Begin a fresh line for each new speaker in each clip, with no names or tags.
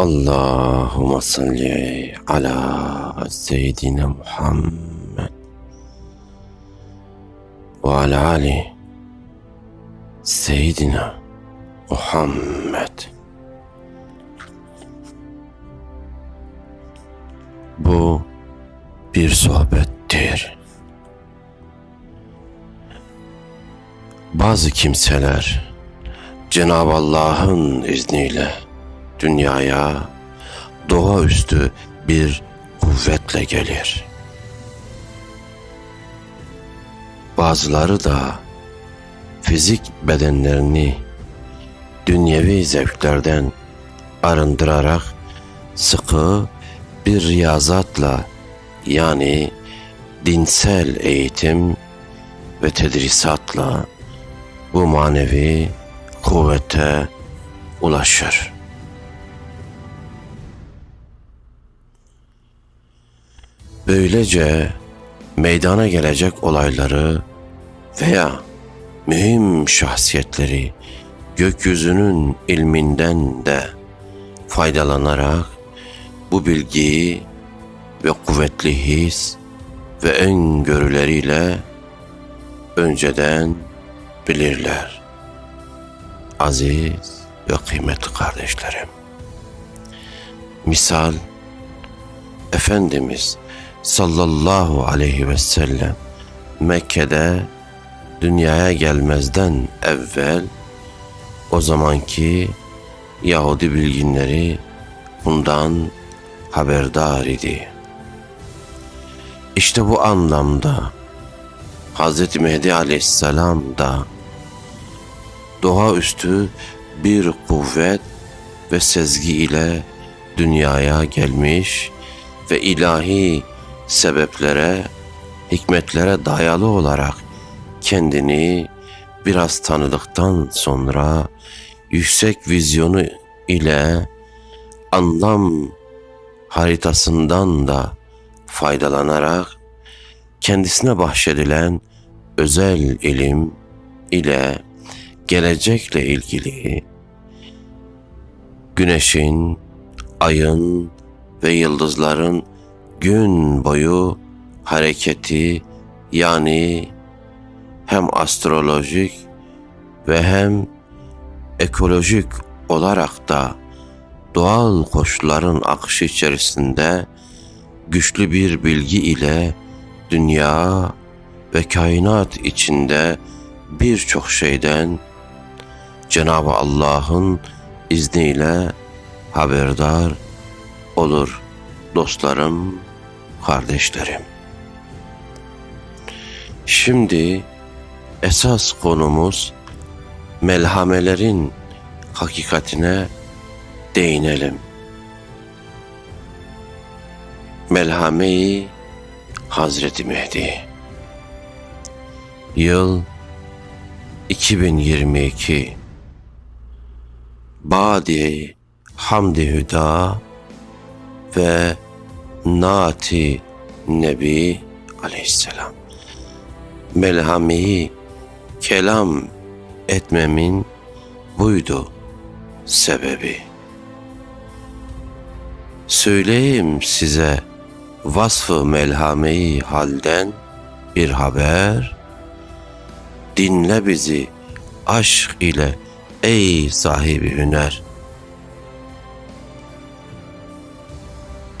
Allahümme salli ala seyyidina Muhammed ve ala ali seyyidina Muhammed. Bu bir sohbettir. Bazı kimseler Cenab-ı Allah'ın izniyle dünyaya doğaüstü bir kuvvetle gelir. Bazıları da fizik bedenlerini dünyevi zevklerden arındırarak sıkı bir riyazatla yani dinsel eğitim ve tedrisatla bu manevi kuvvete ulaşır. Böylece meydana gelecek olayları veya mühim şahsiyetleri gökyüzünün ilminden de faydalanarak bu bilgiyi ve kuvvetli his ve öngörüleriyle önceden bilirler. Aziz ve kıymetli kardeşlerim. Misal Efendimiz sallallahu aleyhi ve sellem Mekke'de dünyaya gelmezden evvel o zamanki Yahudi bilginleri bundan haberdar idi. İşte bu anlamda Hz. Mehdi aleyhisselam da doğaüstü bir kuvvet ve sezgi ile dünyaya gelmiş ve ilahi sebeplere, hikmetlere dayalı olarak kendini biraz tanıdıktan sonra yüksek vizyonu ile anlam haritasından da faydalanarak kendisine bahşedilen özel ilim ile gelecekle ilgili güneşin, ayın ve yıldızların gün boyu hareketi yani hem astrolojik ve hem ekolojik olarak da doğal koşulların akışı içerisinde güçlü bir bilgi ile dünya ve kainat içinde birçok şeyden Cenab-ı Allah'ın izniyle haberdar olur dostlarım, kardeşlerim. Şimdi esas konumuz melhamelerin hakikatine değinelim. Melhame-i Hazreti Mehdi Yıl 2022 Badi Hamdi Hüda ve Nati Nebi Aleyhisselam Melhameyi kelam etmemin buydu sebebi. Söyleyeyim size vasfı melhameyi halden bir haber. Dinle bizi aşk ile ey sahibi hüner.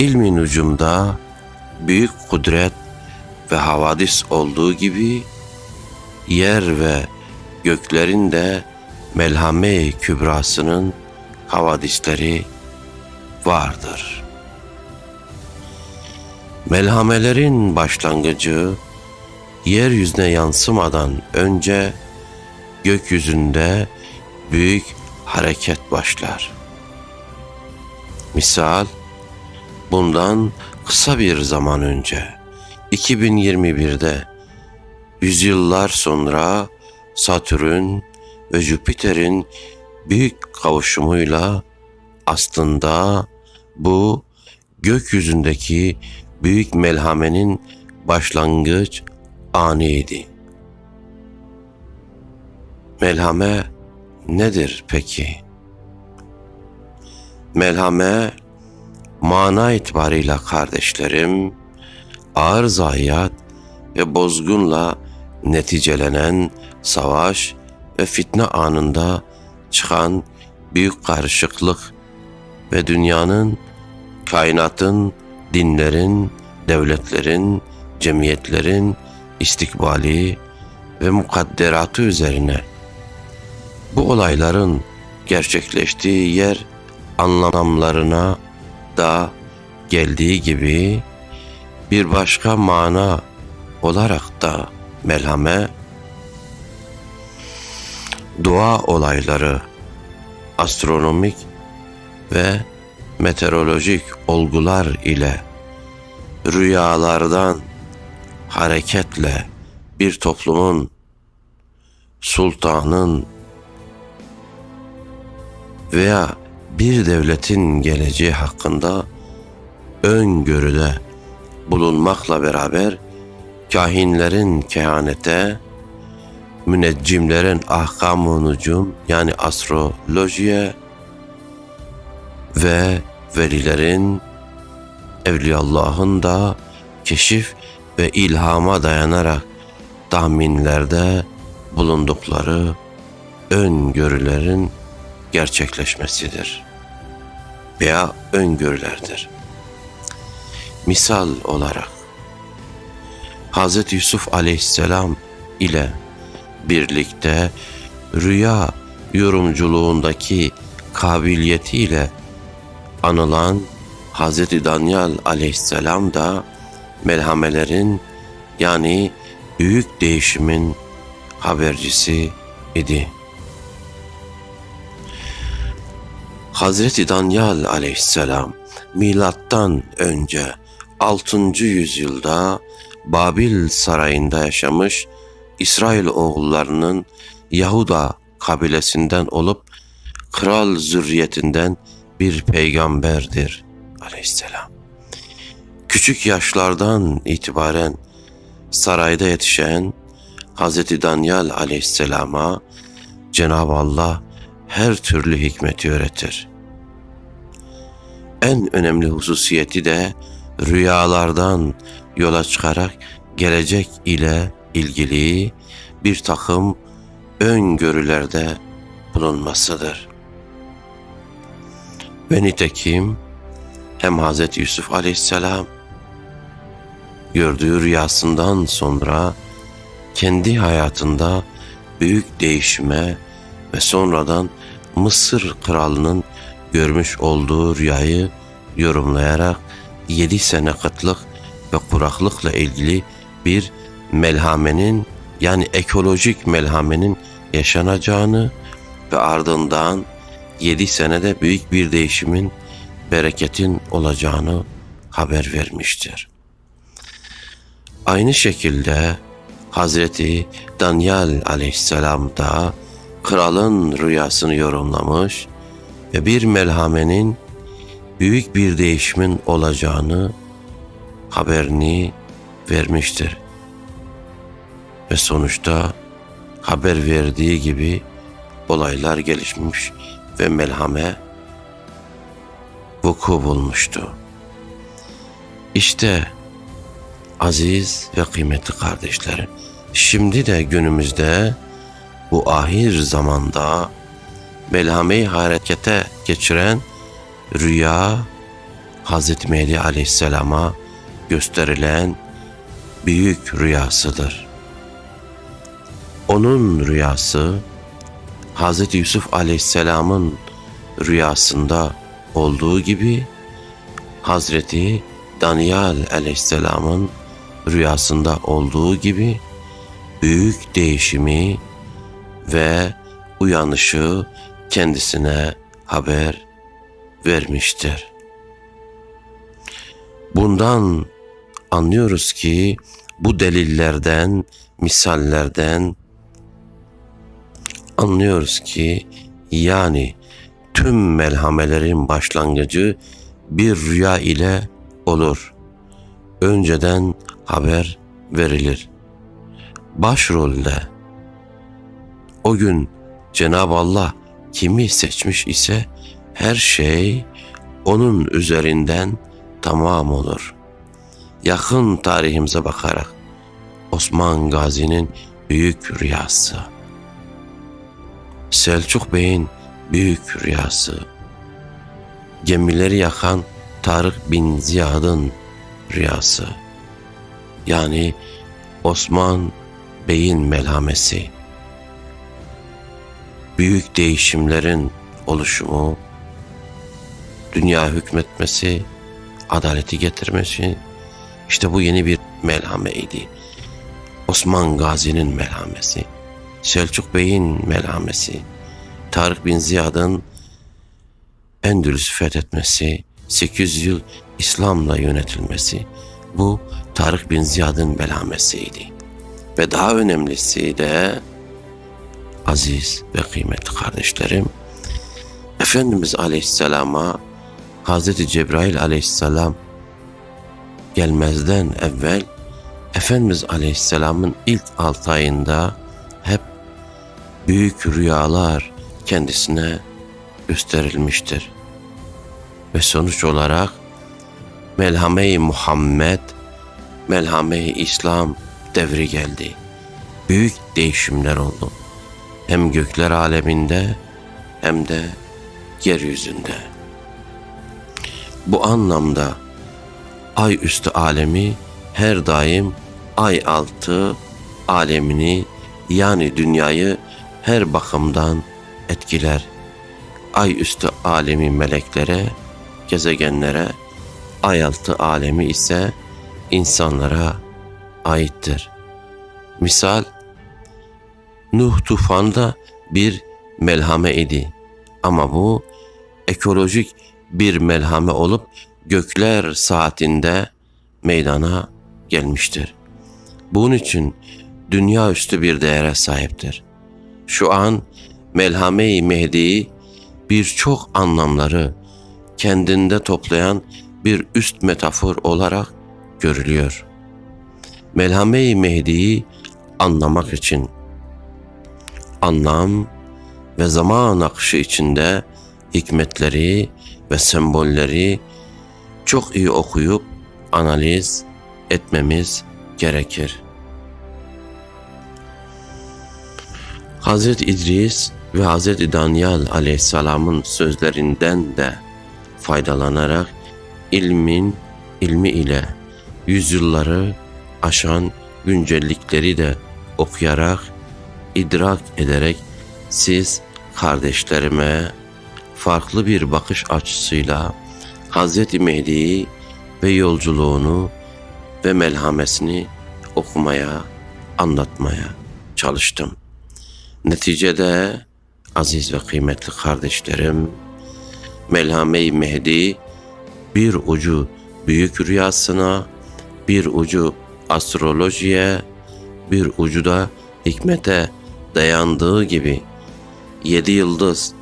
İlmin ucumda büyük kudret ve havadis olduğu gibi yer ve göklerin de melhame kübrasının havadisleri vardır. Melhamelerin başlangıcı yeryüzüne yansımadan önce gökyüzünde büyük hareket başlar. Misal bundan kısa bir zaman önce 2021'de yüzyıllar sonra Satürn ve Jüpiter'in büyük kavuşumuyla aslında bu gökyüzündeki büyük melhamenin başlangıç anıydı. Melhame nedir peki? Melhame mana itibarıyla kardeşlerim ağır zayiat ve bozgunla neticelenen savaş ve fitne anında çıkan büyük karışıklık ve dünyanın, kainatın, dinlerin, devletlerin, cemiyetlerin istikbali ve mukadderatı üzerine bu olayların gerçekleştiği yer anlamlarına da geldiği gibi bir başka mana olarak da melhame doğa olayları astronomik ve meteorolojik olgular ile rüyalardan hareketle bir toplumun sultanın veya bir devletin geleceği hakkında öngörüde bulunmakla beraber kahinlerin kehanete, müneccimlerin ahkam nucum yani astrolojiye ve velilerin, Evliyallah'ın da keşif ve ilhama dayanarak tahminlerde bulundukları öngörülerin gerçekleşmesidir veya öngörülerdir. Misal olarak Hz. Yusuf aleyhisselam ile birlikte rüya yorumculuğundaki kabiliyetiyle anılan Hz. Daniel aleyhisselam da melhamelerin yani büyük değişimin habercisi idi. Hazreti Danyal aleyhisselam milattan önce 6. yüzyılda Babil sarayında yaşamış İsrail oğullarının Yahuda kabilesinden olup kral zürriyetinden bir peygamberdir aleyhisselam. Küçük yaşlardan itibaren sarayda yetişen Hz. Danyal aleyhisselama Cenab-ı Allah her türlü hikmeti öğretir. En önemli hususiyeti de rüyalardan yola çıkarak gelecek ile ilgili bir takım öngörülerde bulunmasıdır. Ve nitekim hem Hz. Yusuf aleyhisselam gördüğü rüyasından sonra kendi hayatında büyük değişime ve sonradan Mısır kralının görmüş olduğu rüyayı yorumlayarak yedi sene kıtlık ve kuraklıkla ilgili bir melhamenin yani ekolojik melhamenin yaşanacağını ve ardından yedi senede büyük bir değişimin bereketin olacağını haber vermiştir. Aynı şekilde Hazreti Daniel aleyhisselam da kralın rüyasını yorumlamış ve bir melhamenin büyük bir değişimin olacağını haberini vermiştir. Ve sonuçta haber verdiği gibi olaylar gelişmiş ve melhame vuku bulmuştu. İşte aziz ve kıymetli kardeşlerim, şimdi de günümüzde bu ahir zamanda melhameyi harekete geçiren rüya Hz. Mehdi Aleyhisselam'a gösterilen büyük rüyasıdır. Onun rüyası Hz. Yusuf Aleyhisselam'ın rüyasında olduğu gibi Hazreti Daniel Aleyhisselam'ın rüyasında olduğu gibi büyük değişimi ve uyanışı kendisine haber vermiştir. Bundan anlıyoruz ki bu delillerden, misallerden anlıyoruz ki yani tüm melhamelerin başlangıcı bir rüya ile olur. Önceden haber verilir. Başrolde o gün Cenab-ı Allah kimi seçmiş ise her şey onun üzerinden tamam olur. Yakın tarihimize bakarak Osman Gazi'nin büyük rüyası, Selçuk Bey'in büyük rüyası, gemileri yakan Tarık bin Ziyad'ın rüyası, yani Osman Bey'in melhamesi, büyük değişimlerin oluşumu, dünya hükmetmesi, adaleti getirmesi, işte bu yeni bir melhameydi. Osman Gazi'nin melhamesi, Selçuk Bey'in melhamesi, Tarık bin Ziyad'ın Endülüs'ü fethetmesi, 800 yıl İslam'la yönetilmesi, bu Tarık bin Ziyad'ın melhamesiydi. Ve daha önemlisi de aziz ve kıymetli kardeşlerim, Efendimiz Aleyhisselam'a Hazreti Cebrail Aleyhisselam gelmezden evvel Efendimiz Aleyhisselam'ın ilk altı ayında hep büyük rüyalar kendisine gösterilmiştir. Ve sonuç olarak Melhame-i Muhammed, Melhame-i İslam devri geldi. Büyük değişimler oldu. Hem gökler aleminde hem de yeryüzünde. Bu anlamda ay üstü alemi her daim ay altı alemini yani dünyayı her bakımdan etkiler. Ay üstü alemi meleklere, gezegenlere, ay altı alemi ise insanlara aittir. Misal Nuh tufanda bir melhame idi. Ama bu ekolojik bir melhame olup gökler saatinde meydana gelmiştir. Bunun için dünya üstü bir değere sahiptir. Şu an Melhame-i Mehdi'yi birçok anlamları kendinde toplayan bir üst metafor olarak görülüyor. Melhame-i Mehdi'yi anlamak için anlam ve zaman akışı içinde hikmetleri ve sembolleri çok iyi okuyup analiz etmemiz gerekir. Hazreti İdris ve Hazreti Daniel aleyhisselamın sözlerinden de faydalanarak ilmin ilmi ile yüzyılları aşan güncellikleri de okuyarak, idrak ederek siz kardeşlerime farklı bir bakış açısıyla Hazreti Mehdi'yi ve yolculuğunu ve melhamesini okumaya, anlatmaya çalıştım. Neticede aziz ve kıymetli kardeşlerim, Melhame-i Mehdi bir ucu büyük rüyasına, bir ucu astrolojiye, bir ucu da hikmete dayandığı gibi yedi yıldız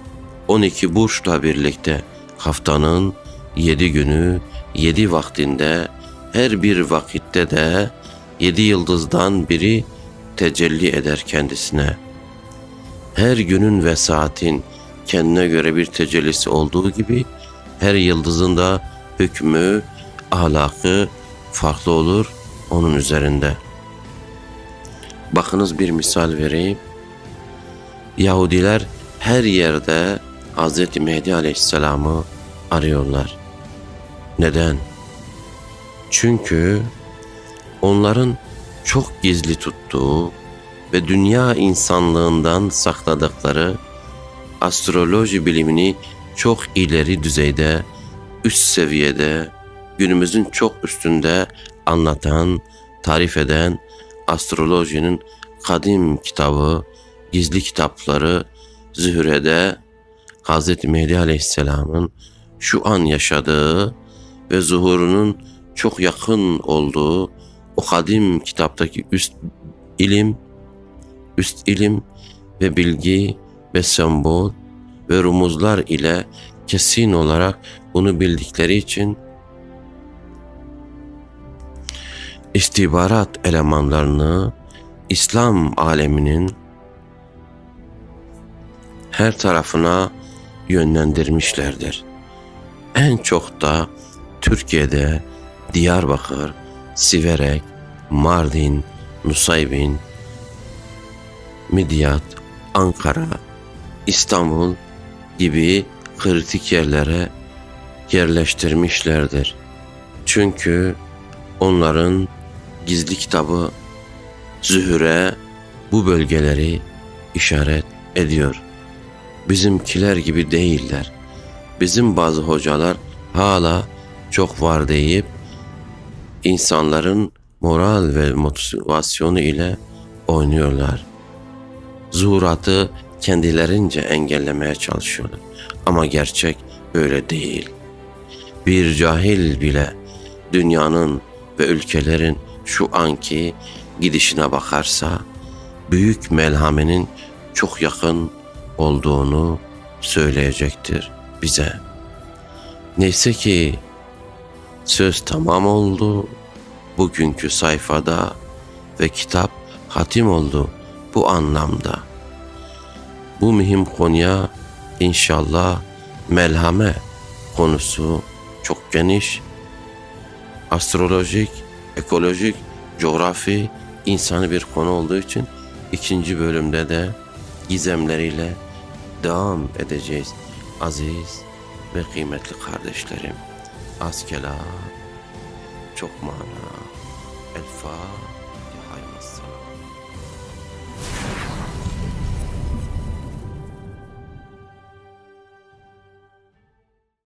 12 burçla birlikte haftanın yedi günü yedi vaktinde her bir vakitte de yedi yıldızdan biri tecelli eder kendisine. Her günün ve saatin kendine göre bir tecellisi olduğu gibi her yıldızın da hükmü, ahlakı farklı olur onun üzerinde. Bakınız bir misal vereyim. Yahudiler her yerde Hz. Mehdi Aleyhisselam'ı arıyorlar. Neden? Çünkü onların çok gizli tuttuğu ve dünya insanlığından sakladıkları astroloji bilimini çok ileri düzeyde, üst seviyede, günümüzün çok üstünde anlatan, tarif eden astrolojinin kadim kitabı, gizli kitapları Zühre'de Hz. Mehdi Aleyhisselam'ın şu an yaşadığı ve zuhurunun çok yakın olduğu o kadim kitaptaki üst ilim, üst ilim ve bilgi ve sembol ve rumuzlar ile kesin olarak bunu bildikleri için istihbarat elemanlarını İslam aleminin her tarafına yönlendirmişlerdir. En çok da Türkiye'de Diyarbakır, Siverek, Mardin, Nusaybin, Midyat, Ankara, İstanbul gibi kritik yerlere yerleştirmişlerdir. Çünkü onların gizli kitabı Zühre bu bölgeleri işaret ediyor. Bizimkiler gibi değiller. Bizim bazı hocalar hala çok var deyip insanların moral ve motivasyonu ile oynuyorlar. Zuhuratı kendilerince engellemeye çalışıyorlar. Ama gerçek böyle değil. Bir cahil bile dünyanın ve ülkelerin şu anki gidişine bakarsa büyük melhamenin çok yakın olduğunu söyleyecektir bize. Neyse ki söz tamam oldu bugünkü sayfada ve kitap hatim oldu bu anlamda. Bu mühim konuya inşallah melhame konusu çok geniş, astrolojik, ekolojik, coğrafi, insani bir konu olduğu için ikinci bölümde de gizemleriyle devam edeceğiz. Aziz ve kıymetli kardeşlerim. Askelar, çok mana, el